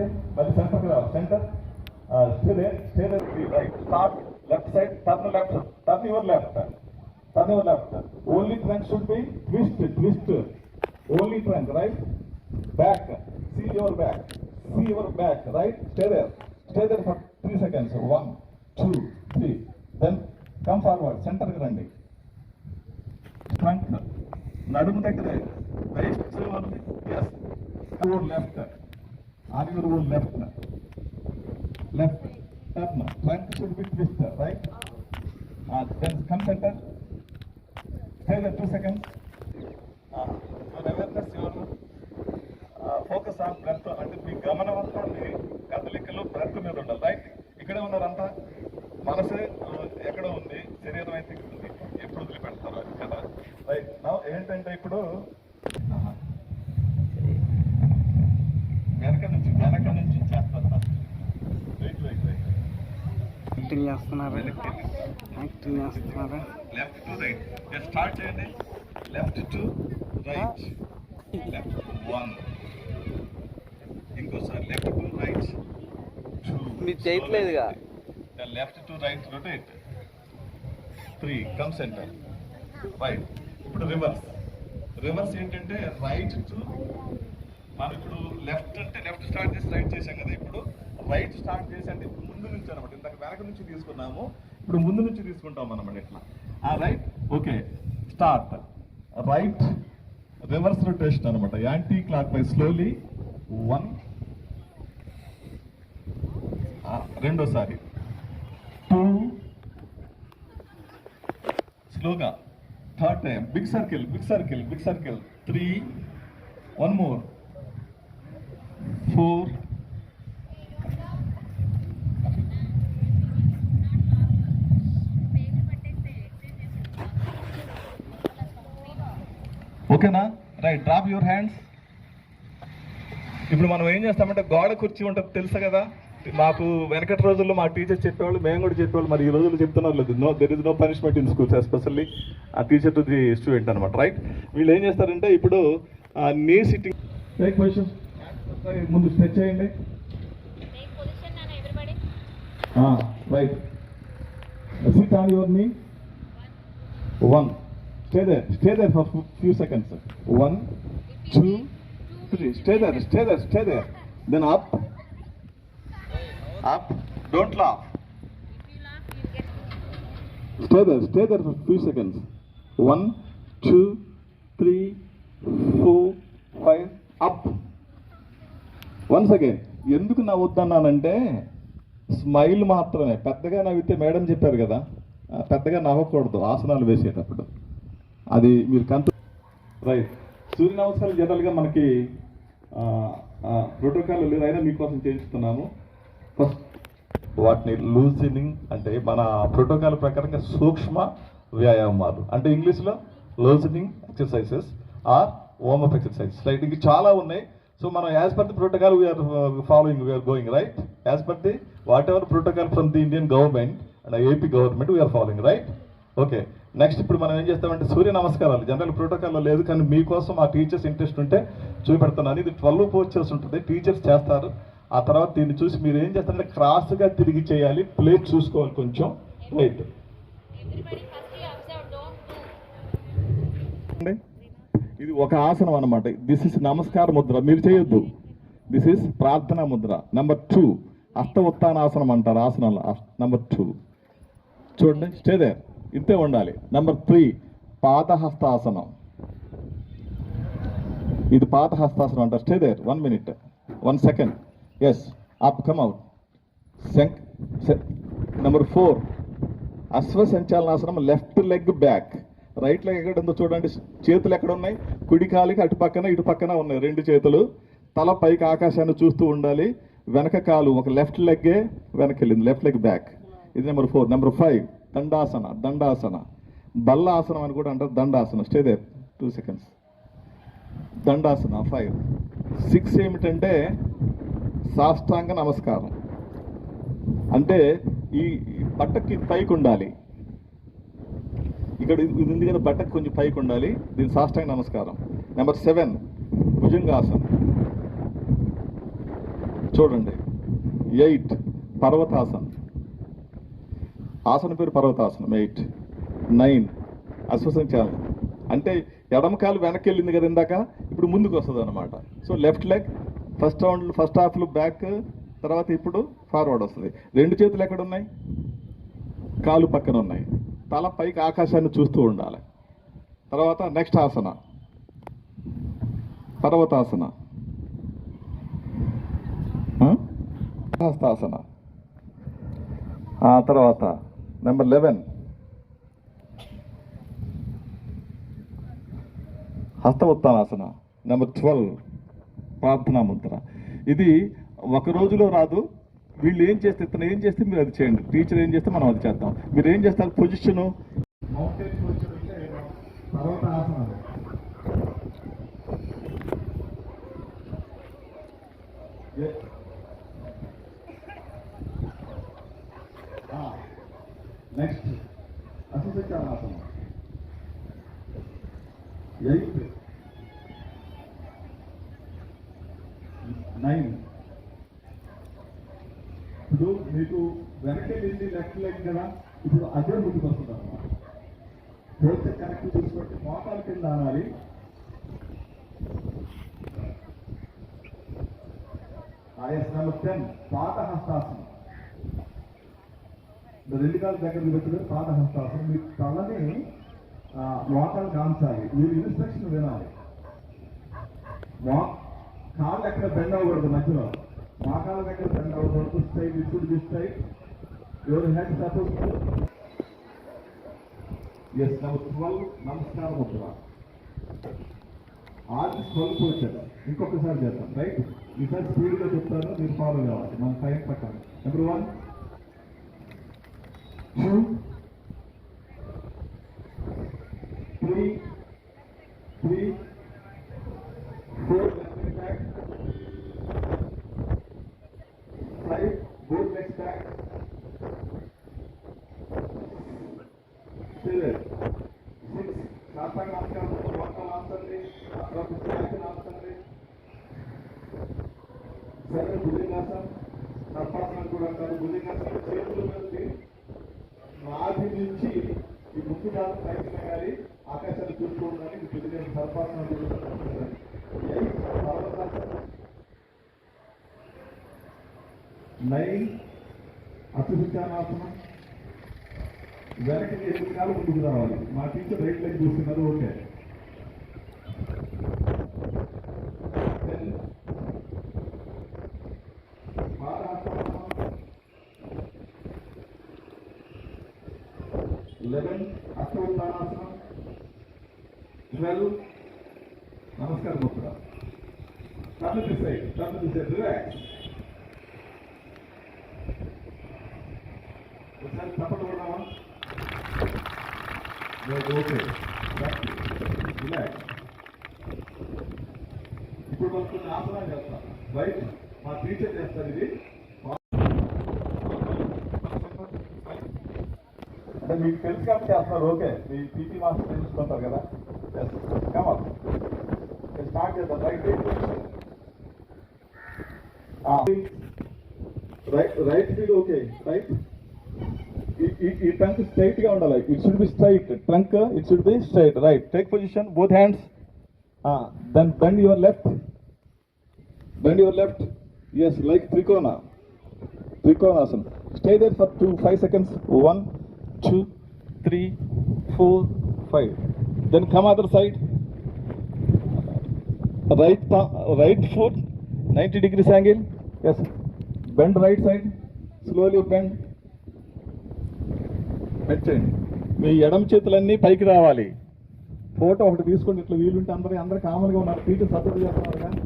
Okay మళ్ళీ సెంటర్కి రావాలి. Center stay stay right start left side turn left turn your left turn your left only trunk should be twist twist only trunk right back see your back see your back right Stay there. Stay there for three seconds. One, two, three. Then come forward. Center రండి. Trunk నడుము దగ్గరే. Right yes or left on your own left left turn trunk should be twist right then come center stay two seconds your your focus on breath అంటే మీ గమనం అంతా మీ కదలికలు breath మీద ఉండాలి. రైట్ ఇక్కడే ఉన్నారంతా మనసే ఆ, ఎక్కడ ఉంది? శరీరం అయితే ఇక్కడ ఉంది. ఎప్పుడు వదిలిపెడతారు? అది కదా. రైట్ నా ఏంటంటే ఇప్పుడు ఆహా. వెనక నుంచి వెనక నుంచి చేస్తారు first right right right acting చేస్తున్నారా. యాక్టింగ్ చేస్తున్నారా. లెఫ్ట్ టు రైట్ స్టార్ట్ చేయండి left to right left one ఇంకోసారి లెఫ్ట్ టు రైట్ మీరు చేయట్లేదుగా. Left to right rotate three come center right ఇప్పుడు రివర్స్ రివర్స్ ఏంటంటే రైట్ టు మనం ఇప్పుడు. లెఫ్ట్ అంటే లెఫ్ట్ స్టార్ట్ చేసి రైట్ చేసాం కదా ఇప్పుడు రైట్ స్టార్ట్ చేసి అంటే నుంచి అనమాట. ఇంతకు వెనక నుంచి తీసుకున్నాము ఇప్పుడు ముందు నుంచి తీసుకుంటాం అనమాట ఇట్లా. ఆ right okay start right reverse rotation అనమాట. Anti clock by slowly one రెండోసారి. టూ స్లోగా third time big circle big circle big circle three one more four ఓకేనా? రైట్ డ్రాప్ యువర్ హ్యాండ్స్ ఇప్పుడు మనం ఏం చేస్తామంటే గోడ కుర్చీ ఉంటుంది తెలుసు కదా? మాకు వెనకటి రోజుల్లో మా టీచర్ చెప్పేవాళ్ళు మేము కూడా చెప్పేవాళ్ళు మరి ఈ రోజుల్లో చెప్తున్నారు లేదు. No there is no punishment in schools especially ఆ టీచర్ టు ది స్టూడెంట్ అనమాట రైట్ వీళ్ళు ఏం చేస్తారంటే ఇప్పుడు నీ సిట్టింగ్ ముందు స్ట్రెచ్ చేయండి. Right sit on your knee one stay there stay there for few seconds one two three stay there stay there stay there then up up don't laugh stay there stay there for few seconds one two three four five up two, three, once again ఎందుకు నవ్వుతున్నానంటే smile మాత్రమే. పెద్దగా నవ్వితే madam చెప్పారు కదా. పెద్దగా నవ్వకూడదు. ఆసనాలు వేసేటప్పుడు. అది మీరు కంత రైట్ సూర్య నమస్కారాలు జనరల్గా మనకి ప్రోటోకాల్ లేదు. అయినా మీకోసం చేయిస్తున్నాము. ఫస్ట్ వాటిని లూజినింగ్ అంటే మన ప్రోటోకాల్ ప్రకారంగా సూక్ష్మ వ్యాయామాలు. అంటే ఇంగ్లీష్లో loosening exercises or warm up exercise right ఇంక చాలా ఉన్నాయి. సో మనం as per the protocol we're following we're going right as per the whatever protocol from the Indian government and AP government we're following right okay next ఇప్పుడు మనం ఏం చేస్తామంటే సూర్య నమస్కారాలు. General ప్రోటోకాల్లో లేదు కానీ మీకోసం ఆ టీచర్స్ ఇంట్రెస్ట్ ఉంటే చూపెడుతున్నాను ఇది ట్వెల్వ్ పోస్చర్స్ ఉంటుంది. టీచర్స్ చేస్తారు. ఆ తర్వాత దీన్ని చూసి మీరు ఏం చేస్తారంటే క్రాస్గా తిరిగి చేయాలి. ప్లేట్ చూసుకోవాలి కొంచెం. రైట్. ఇది ఒక ఆసనం అన్నమాట. దిస్ ఇస్ నమస్కార ముద్ర. మీరు చేయొద్దు. దిస్ ఇస్ ప్రార్థనా ముద్ర. నెంబర్ టూ అష్ట ఉత్తానాసనం అంటారు ఆసనాలు నెంబర్ టూ చూడండి. స్టే దేర్ ఇంతే ఉండాలి. నెంబర్ త్రీ పాదహస్తాసనం ఇది పాదహస్తాసనం అంటారు. Stay there one minute one second yes up come out శంక్ number four అశ్వ సంచాలనాసనం left leg back right leg ఎక్కడ ఉందో చూడండి. చేతులు ఎక్కడ ఉన్నాయి? కుడి కాలికి అటు పక్కన ఇటు పక్కన ఉన్నాయి. రెండు చేతులు. తల పైకి ఆకాశాన్ని చూస్తూ ఉండాలి. వెనక కాలు ఒక లెఫ్ట్ లెగ్గే వెనకెళ్ళింది వెళ్ళింది. లెఫ్ట్ లెగ్ బ్యాక్ ఇది నెంబర్ ఫోర్ నెంబర్ ఫైవ్ దండాసన దండాసన. బల్లాసనం అని కూడా అంటారు దండాసన. స్టే దేర్ టూ సెకండ్స్ దండాసన ఫైవ్ సిక్స్ ఏమిటంటే సాష్టాంగ నమస్కారం. అంటే ఈ బట్టకి పైకి ఉండాలి. ఇక్కడ ఇది ఇది ఉంది కదా బట్టకు కొంచెం పైకి ఉండాలి. దీని సాష్టాంగ నమస్కారం. నెంబర్ సెవెన్ భుజంగాసనం. చూడండి. ఎయిట్ పర్వతాసనం. ఆసన పేరు పర్వతాసనం ఎయిట్ నైన్ అశ్వసంచాలనం. అంటే ఎడమ కాలు వెనక్కి వెళ్ళింది కదా ఇందాక ఇప్పుడు ముందుకు వస్తుంది అనమాట so left leg first round first హాఫ్లో బ్యాక్ తర్వాత ఇప్పుడు ఫార్వర్డ్ వస్తుంది. రెండు చేతులు ఎక్కడ ఉన్నాయి కాలు పక్కన ఉన్నాయి. తల పైకి ఆకాశాన్ని చూస్తూ ఉండాలి. తర్వాత నెక్స్ట్ ఆసన. పర్వతాసన. హస్తాసన ఆ తర్వాత నెంబర్ లెవెన్ హస్తవత్నాసన నెంబర్ ట్వెల్వ్ ప్రార్థనా ముద్ర ఇది ఒక రోజులో రాదు. వీళ్ళు ఏం చేస్తే ఇతను ఏం చేస్తే మీరు అది చేయండి. టీచర్ ఏం చేస్తే మనం అది చేద్దాం. మీరు ఏం చేస్తారు? పొజిషన్ మౌంటైన్ పొజిషన్ అంటే పర్వత ఆసనాలు నెక్స్ట్ అసంతకాలాసం ఎయిట్ నైన్. ఇప్పుడు మీకు వెనక్కి వెళ్ళి లెఫ్ట్ లెగ్ కదా ఇప్పుడు అదే ముందుకు వస్తుంది అనమాట పోతే కరెక్ట్ చూసుకుంటే మోకాల కింద అనాలి ఆయాస్ నెంబర్ టెన్ పాత హస్తాసనం. రెండు కాళ్ళు దగ్గర పెట్టుకుని పాదహస్తాసనం మీ తలని ఆ, మోకాలు కాంచాలి. మీరు ఇన్స్ట్రక్షన్ వినాలి. మో కాళ్ళు ఎక్కడ బెండ్ అవ్వకూడదు మధ్యలో. మోకాళ్ళ దగ్గర బెండ్ అవ్వకూడదు. స్ట్రైట్ ఇప్పుడు be straight your head suppose yes number twelve నమస్కారం ముద్ర. ఆది స్వల్ప వచ్చారు ఇంకొకసారి చేద్దాం. రైట్ ఈసారి స్పీడ్గా చెప్తాను మీరు ఫాలో కావాలి. మన టైం పట్టాలి. Number one two, three, three, four, left leg back, five, both legs back, seven, six, సాత్విక నమస్కారం మొత్తం ఆస్తుంది తర్వాత శ్వాస ఆస్తుంది సెవెన్ భుజంగాసనం సర్పాసనం కూడా అంటారు భుజంగాసనం చేతులు కలిపి నాభి నుంచి ఈ ముక్కు భాగం పైకి లేగాలి ఆకాశాన్ని చూసుకోవడానికి ఇది పెద్ద సర్పాసనం నైన్ అసుచానాసనం వెనక్కి ఎనిమిది కాలు ముందుకు రావాలి. మా టీచర్ రైట్ లైన్ చూస్తున్నారు ఓకే. Ten. పాదహస్తాసనం లెవెన్ అష్టోత్తానాసనం ట్వెల్వ్ నమస్కారం Mudra turn this side turn this side relax ఒకసారి తప్పట ఓకే. రిలాక్స్ ఇప్పుడు మనం కొన్ని ఆసనాలు చేస్తాం. బయట మా టీచర్ చేస్తారు ఇది అంటే మీకు తెలుసు కాబట్టి చేస్తున్నారు ఓకే మీ పీటీ మాస్టర్ తెలుసుకుంటారు కదా కమల్ స్టార్ట్ చేద్దాం right right right feet okay right ఈ ట్రంక్ స్ట్రైట్గా ఉండాలి it should be straight trunk it should be straight right take position both hands then bend your left bend your left yes like త్రికోణ Trikonasana. Stay there for two, five seconds. One, two, three, four, five. Then come other side. Right, pa- right foot, 90 degrees angle. Yes. Bend right side. Slowly bend. Bend చేయండి మీ ఎడమ చేతులన్నీ పైకి రావాలి photo ఒకటి తీసుకోండి ఇట్లా వీలుంటే అందరూ అందరూ కామన్గా ఉన్నారు టీచర్ సపోర్ట్ చేస్తున్నారు కానీ